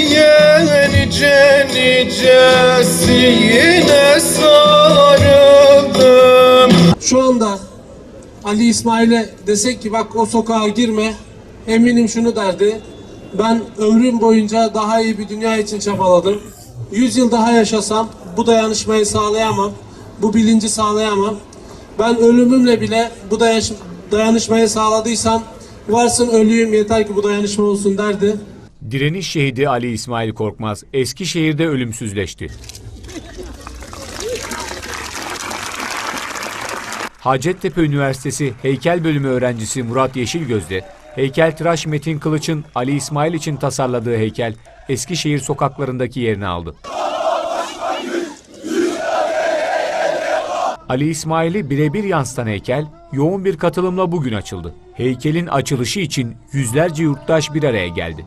nice nicesine sarıldım Şu anda Ali İsmail'e desek ki bak o sokağa girme eminim şunu derdi. Ben ömrüm boyunca daha iyi bir dünya için çabaladım. 100 yıl daha yaşasam bu dayanışmayı sağlayamam. Bu bilinci sağlayamam. Ben ölümümle bile bu dayanışmayı sağladıysam varsın ölüyüm yeter ki bu dayanışma olsun derdi. Direniş şehidi Ali İsmail Korkmaz Eskişehir'de ölümsüzleşti. Hacettepe Üniversitesi Heykel Bölümü öğrencisi Murat Yeşilgöz'de heykeltıraş Metin Kılıç'ın Ali İsmail için tasarladığı heykel Eskişehir sokaklarındaki yerini aldı. Ali İsmail'i birebir yansıtan heykel yoğun bir katılımla bugün açıldı. Heykelin açılışı için yüzlerce yurttaş bir araya geldi.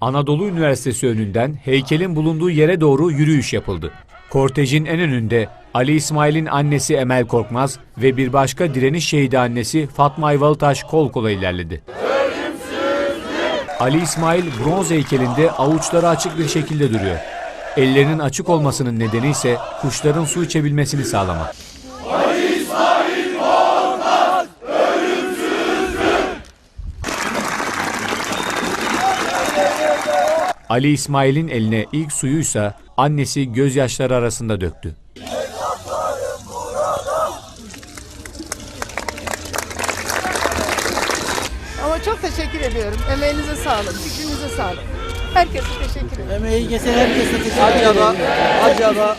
Anadolu Üniversitesi önünden heykelin bulunduğu yere doğru yürüyüş yapıldı. Kortejin en önünde Ali İsmail'in annesi Emel Korkmaz ve bir başka direniş şehidi annesi Fatma Ayvalıtaş kol kola ilerledi. Ali İsmail bronz heykelinde avuçları açık bir şekilde duruyor. Ellerinin açık olmasının nedeni ise kuşların su içebilmesini sağlamak. Ali İsmail'in eline ilk suyuysa annesi gözyaşları arasında döktü. Ama çok teşekkür ediyorum. Emeğinize sağlık, fikrinize sağlık. Herkese teşekkür ederim. Emeği geçen herkese teşekkür ederim. Acaba, acaba